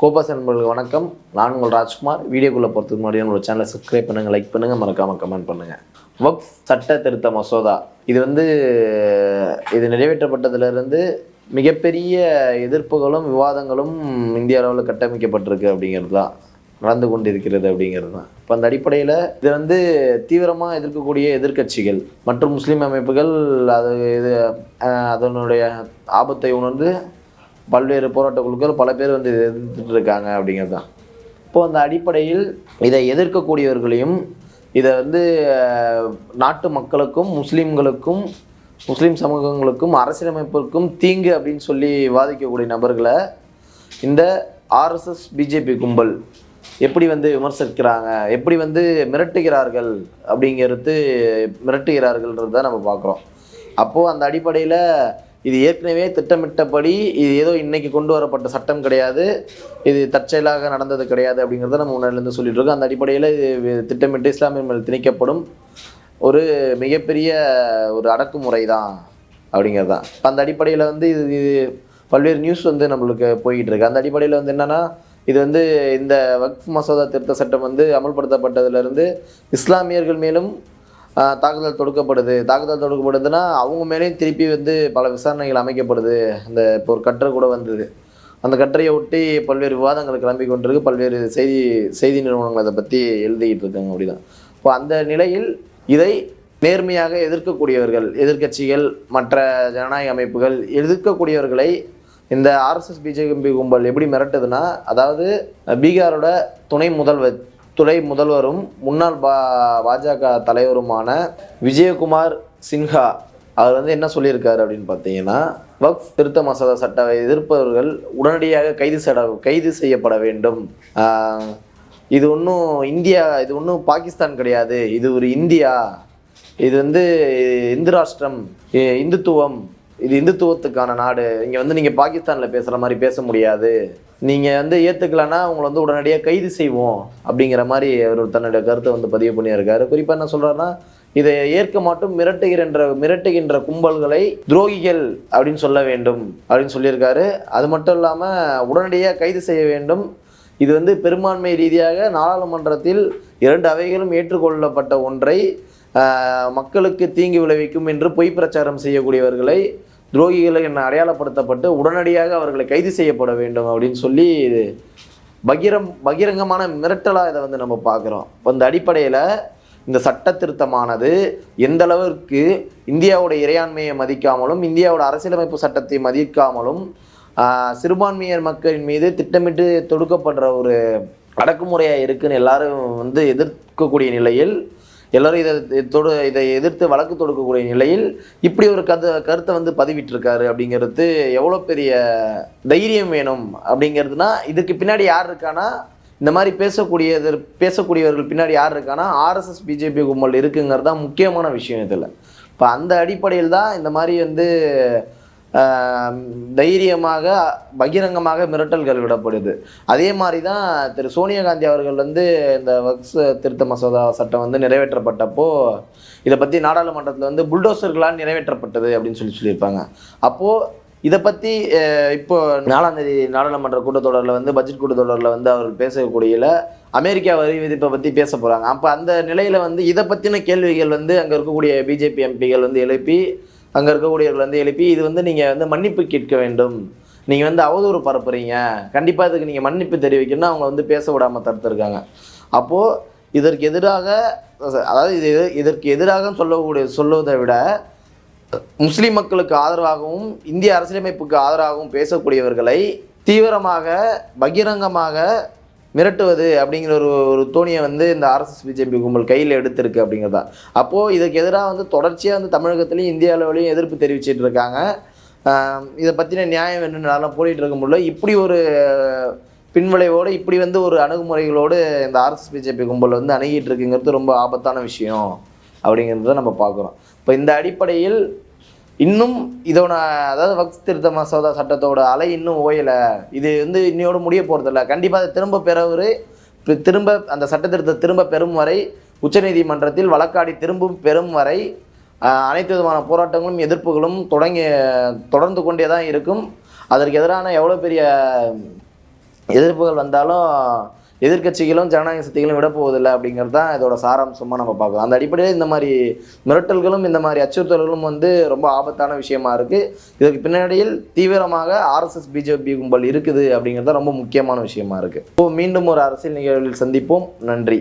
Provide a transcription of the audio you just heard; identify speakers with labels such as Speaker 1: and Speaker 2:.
Speaker 1: கோபாஸ் நண்பர்களுக்கு வணக்கம். நான் உங்கள் ராஜ்குமார். வீடியோக்குள்ளே போகிறதுக்கு முன்னாடி உங்களோட சேனலை சப்ஸ்கிரைப் பண்ணுங்கள் லைக் பண்ணுங்கள் மறக்காமல் கமெண்ட் பண்ணுங்கள் வக்ஃப் சட்ட திருத்த மசோதா. இது வந்து இது நிறைவேற்றப்பட்டதுலேருந்து மிகப்பெரிய எதிர்ப்புகளும் விவாதங்களும் இந்திய அளவில் கட்டமைக்கப்பட்டிருக்கு அப்படிங்கிறது தான் நடந்து கொண்டிருக்கிறது அப்படிங்கிறது தான் இப்போ அந்த அடிப்படையில் இது வந்து தீவிரமாக எதிர்க்கக்கூடிய எதிர்க்கட்சிகள் மற்றும் முஸ்லீம் அமைப்புகள் அது இது அதனுடைய ஆபத்தை உணர்ந்து பல்வேறு போராட்ட குழுக்கள் பல பேர் வந்து இதை எதிர்த்துட்டு இருக்காங்க அப்படிங்கிறது தான் இப்போ அந்த அடிப்படையில் இதை எதிர்க்கக்கூடியவர்களையும் இதை வந்து நாட்டு மக்களுக்கும் முஸ்லீம்களுக்கும் முஸ்லீம் சமூகங்களுக்கும் அரசியலமைப்பிற்கும் தீங்கு அப்படின்னு சொல்லி வாதிக்கக்கூடிய நபர்களை இந்த ஆர்எஸ்எஸ் பிஜேபி கும்பல் எப்படி வந்து விமர்சிக்கிறாங்க எப்படி வந்து மிரட்டுகிறார்கள் அப்படிங்கிறது மிரட்டுகிறார்கள்ன்றது தான் நம்ம பார்க்குறோம். அப்போது அந்த அடிப்படையில் இது ஏற்கனவே திட்டமிட்டபடி இது ஏதோ இன்னைக்கு கொண்டு வரப்பட்ட சட்டம் கிடையாது இது தற்செயலாக நடந்தது கிடையாது அப்படிங்கிறத நம்ம முன்னாடிலேருந்து சொல்லிட்டு இருக்கோம். அந்த அடிப்படையில் இது திட்டமிட்டு இஸ்லாமிய மேல் திணிக்கப்படும் ஒரு மிகப்பெரிய ஒரு அடக்குமுறை தான் அப்படிங்கிறது தான் இப்போ அந்த அடிப்படையில் வந்து இது இது பல்வேறு நியூஸ் வந்து நம்மளுக்கு போய்கிட்டு இருக்கு. அந்த அடிப்படையில் வந்து என்னன்னா இது வந்து இந்த வக்ஃப் மசோதா திருத்த சட்டம் வந்து அமல்படுத்தப்பட்டதுலேருந்து இஸ்லாமியர்கள் மேலும் தாக்குதல் தொடுக்கப்படுது. தாக்குதல் தொடுக்கப்படுதுன்னா அவங்க மேலேயும் திருப்பி வந்து பல விசாரணைகள் அமைக்கப்படுது. அந்த இப்போ ஒரு கட்டுரை கூட வந்தது. அந்த கட்டுரையை ஒட்டி பல்வேறு விவாதங்கள் கிளம்பி கொண்டிருக்கு. பல்வேறு செய்தி செய்தி நிறுவனங்கள் அதை பற்றி எழுதிக்கிட்டு இருக்காங்க அப்படிதான். இப்போ அந்த நிலையில் இதை நேர்மையாக எதிர்க்கக்கூடியவர்கள் எதிர்க்கட்சிகள் மற்ற ஜனநாயக அமைப்புகள் எதிர்க்கக்கூடியவர்களை இந்த ஆர்எஸ்எஸ் பிஜேபி கும்பல் எப்படி மிரட்டுதுன்னா அதாவது பீகாரோட துணை முதல்வர் துணை முதல்வரும் முன்னாள் பா பாஜக தலைவருமான விஜயகுமார் சின்ஹா அவர் வந்து என்ன சொல்லியிருக்காரு அப்படின்னு பார்த்தீங்கன்னா வக்ஃப் திருத்த மசோதா சட்டத்தை எதிர்ப்பவர்கள் உடனடியாக கைது செட கைது செய்யப்பட வேண்டும். இது ஒன்றும் இந்தியா இது ஒன்றும் பாகிஸ்தான் கிடையாது. இது ஒரு இந்தியா. இது வந்து இந்து ராஷ்டிரம் இந்துத்துவம். இது இந்துத்துவத்துக்கான நாடு. இங்கே வந்து நீங்கள் பாகிஸ்தானில் பேசுகிற மாதிரி பேச முடியாது. நீங்கள் வந்து ஏற்றுக்கலன்னா உங்களை வந்து உடனடியாக கைது செய்வோம் அப்படிங்கிற மாதிரி அவர் தன்னுடைய கருத்தை வந்து பதிவு பண்ணியிருக்காரு. குறிப்பாக என்ன சொல்கிறாருன்னா இதை ஏற்க மாட்டும் மிரட்டுகின்ற மிரட்டுகின்ற கும்பல்களை துரோகிகள் அப்படின்னு சொல்ல வேண்டும் அப்படின்னு சொல்லியிருக்காரு. அது மட்டும் இல்லாமல் உடனடியாக கைது செய்ய வேண்டும். இது வந்து பெரும்பான்மை ரீதியாக நாடாளுமன்றத்தில் இரண்டு அவைகளும் ஏற்றுக்கொள்ளப்பட்ட ஒன்றை மக்களுக்கு தீங்கு விளைவிக்கும் என்று பொய் பிரச்சாரம் செய்யக்கூடியவர்களை துரோகிகளை என அடையாளப்படுத்தப்பட்டு உடனடியாக அவர்களை கைது செய்யப்பட வேண்டும் அப்படின்னு சொல்லி இது பகிரம் பகிரங்கமான மிரட்டலாக இதை வந்து நம்ம பார்க்குறோம். அந்த அடிப்படையில் இந்த சட்ட திருத்தமானது எந்த அளவிற்கு இந்தியாவோட இறையாண்மையை மதிக்காமலும் இந்தியாவோட அரசியலமைப்பு சட்டத்தை மதிக்காமலும் சிறுபான்மையர் மக்களின் மீது திட்டமிட்டு தொடுக்கப்படுற ஒரு அடக்குமுறையாக இருக்குன்னு எல்லாரும் வந்து எதிர்க்கக்கூடிய நிலையில் எல்லாரும் இதை தொடு இதை எதிர்த்து வழக்கு தொடுக்கக்கூடிய நிலையில் இப்படி ஒரு கத கருத்தை வந்து பதிவிட்டிருக்காரு அப்படிங்கிறது எவ்வளோ பெரிய தைரியம் வேணும் அப்படிங்கிறதுனா இதுக்கு பின்னாடி யார் இருக்கானா இந்த மாதிரி பேசக்கூடியது பேசக்கூடியவர்கள் பின்னாடி யார் இருக்கானா ஆர்எஸ்எஸ் பிஜேபி கும்பல் இருக்குங்கிறது தான் முக்கியமான விஷயம் இதில். இப்போ அந்த அடிப்படையில் தான் இந்த மாதிரி வந்து தைரியமாக பகிரங்கமாக மிரட்டல்கள் விடப்படுது. அதே மாதிரி தான் திரு சோனியா காந்தி அவர்கள் வந்து இந்த வக்ஸ் திருத்த மசோதா சட்டம் வந்து நிறைவேற்றப்பட்டப்போ இதை பற்றி நாடாளுமன்றத்தில் வந்து புல்டோசர்களால் நிறைவேற்றப்பட்டது அப்படின்னு சொல்லி சொல்லியிருப்பாங்க. அப்போது இதை பற்றி இப்போ நாலாம் தேதி நாடாளுமன்ற கூட்டத்தொடரில் வந்து பட்ஜெட் கூட்டத்தொடரில் வந்து அவர் பேசக்கூடியல அமெரிக்கா வரி விதிப்பை பற்றி பேச போகிறாங்க அப்போ அந்த நிலையில் வந்து இதை பற்றின கேள்விகள் வந்து அங்கே இருக்கக்கூடிய பிஜேபி எம்பிகள் வந்து எழுப்பி அங்கே இருக்கக்கூடியவர்கள் வந்து எழுப்பி இது வந்து நீங்கள் வந்து மன்னிப்பு கேட்க வேண்டும். நீங்கள் வந்து அவதூறு பரப்புறீங்க. கண்டிப்பாக இதுக்கு நீங்கள் மன்னிப்பு தெரிவிக்கணும்னு அவங்க வந்து பேச விடாமல் தடுத்துருக்காங்க. அப்போது இதற்கு எதிராக அதாவது இது இதற்கு எதிராக சொல்லக்கூடிய சொல்லுவதை விட முஸ்லீம் மக்களுக்கு ஆதரவாகவும் இந்திய அரசியலமைப்புக்கு ஆதரவாகவும் பேசக்கூடியவர்களை தீவிரமாக பகிரங்கமாக மிரட்டுவது அப்படிங்கிற ஒரு ஒரு தோணியை வந்து இந்த ஆர்எஸ்எஸ் பிஜேபி கும்பல் கையில் எடுத்திருக்கு அப்படிங்கிறதா. அப்போது இதுக்கு எதிராக வந்து தொடர்ச்சியாக வந்து தமிழகத்துலேயும் இந்திய அளவுலையும் எதிர்ப்பு தெரிவிச்சிட்டு இருக்காங்க. இதை பற்றின நியாயம் வேணும்னு நல்லா இருக்க முடியல. இப்படி ஒரு பின்விளைவோடு இப்படி வந்து ஒரு அணுகுமுறைகளோடு இந்த ஆர்எஸ்எஸ் பிஜேபி கும்பல் வந்து அணுகிட்டு இருக்குங்கிறது ரொம்ப ஆபத்தான விஷயம் அப்படிங்கிறத நம்ம பார்க்குறோம். இப்போ இந்த அடிப்படையில் இன்னும் இதோட அதாவது வக்ஸ் திருத்த மசோதா சட்டத்தோட அலை இன்னும் ஓயலை. இது வந்து இன்னையோட முடிய போகிறதில்ல கண்டிப்பாக அதை திரும்ப பெறவர் திரும்ப அந்த சட்டத்திருத்தத்தை திரும்ப பெறும் வரை உச்சநீதிமன்றத்தில் வழக்காடி திரும்பும் பெறும் வரை அனைத்து விதமான போராட்டங்களும் எதிர்ப்புகளும் தொடங்கி தொடர்ந்து கொண்டே தான் இருக்கும். அதற்கு எதிரான எவ்வளோ பெரிய எதிர்ப்புகள் வந்தாலும் எதிர்க்கட்சிகளும் ஜனநாயக சக்திகளும் விட போவதில்லை அப்படிங்கிறது தான் இதோட சாராம்சமாக நம்ம பார்க்கலாம். அந்த அடிப்படையில் இந்த மாதிரி மிரட்டல்களும் இந்த மாதிரி அச்சுறுத்தல்களும் வந்து ரொம்ப ஆபத்தான விஷயமா இருக்குது இதுக்கு பின்னாடியில் தீவிரமாக ஆர்எஸ்எஸ் பிஜேபி கும்பல் இருக்குது அப்படிங்கிறது தான் ரொம்ப முக்கியமான விஷயமா இருக்குது இப்போ மீண்டும் ஒரு அரசியல் நிகழ்வில் சந்திப்போம். நன்றி.